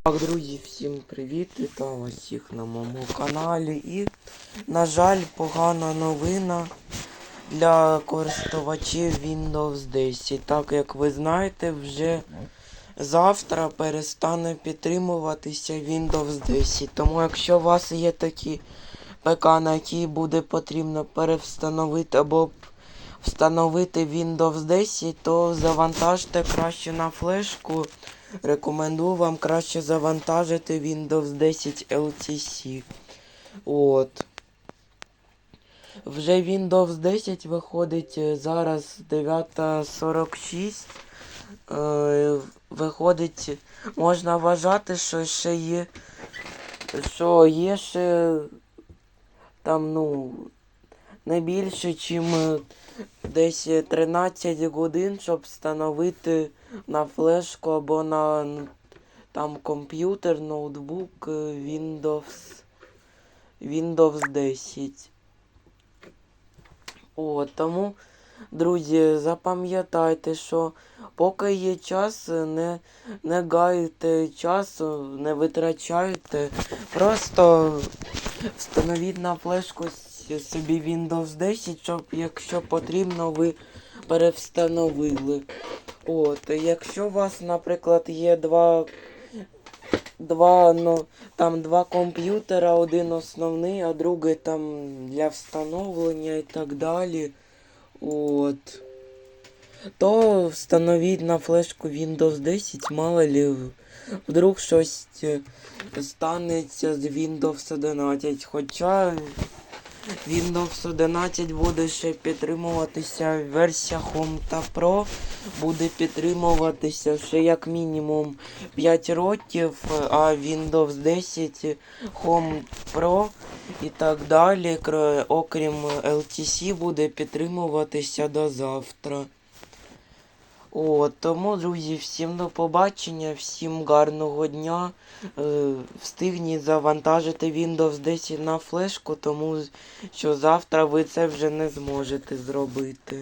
Так, друзі, всім привіт! Вітаю всіх на моєму каналі. І, на жаль, погана новина для користувачів Windows 10. Так як ви знаєте, вже завтра перестане підтримуватися Windows 10. Тому якщо у вас є такі ПК, на які буде потрібно перевстановити або встановити Windows 10, то завантажте краще на флешку. Рекомендую вам краще завантажити Windows 10 LTC. От. Вже Windows 10 виходить е, зараз 9.46. Е, виходить, можна вважати, що ще є. Що є ще там, ну, не більше, чим е, десь 13 годин, щоб встановити на флешку або на там комп'ютер, ноутбук е, Windows, Windows 10. О, тому, друзі, запам'ятайте, що поки є час, е, не, не гайте часу, не витрачайте. Просто встановіть на флешку собі Windows 10, щоб якщо потрібно, ви перевстановили. От, якщо у вас, наприклад, є два. Два, ну, там два комп'ютера, один основний, а другий там для встановлення і так далі. От. То встановіть на флешку Windows 10, мало ли вдруг щось е, станеться з Windows 11. Хоча Windows 11 буде ще підтримуватися версія Home та Pro буде підтримуватися ще як мінімум 5 років, а Windows 10 Home Pro і так далі, окрім LTC, буде підтримуватися до завтра. О, тому, друзі, всім до побачення, всім гарного дня. Е, встигніть завантажити Windows 10 на флешку, тому що завтра ви це вже не зможете зробити.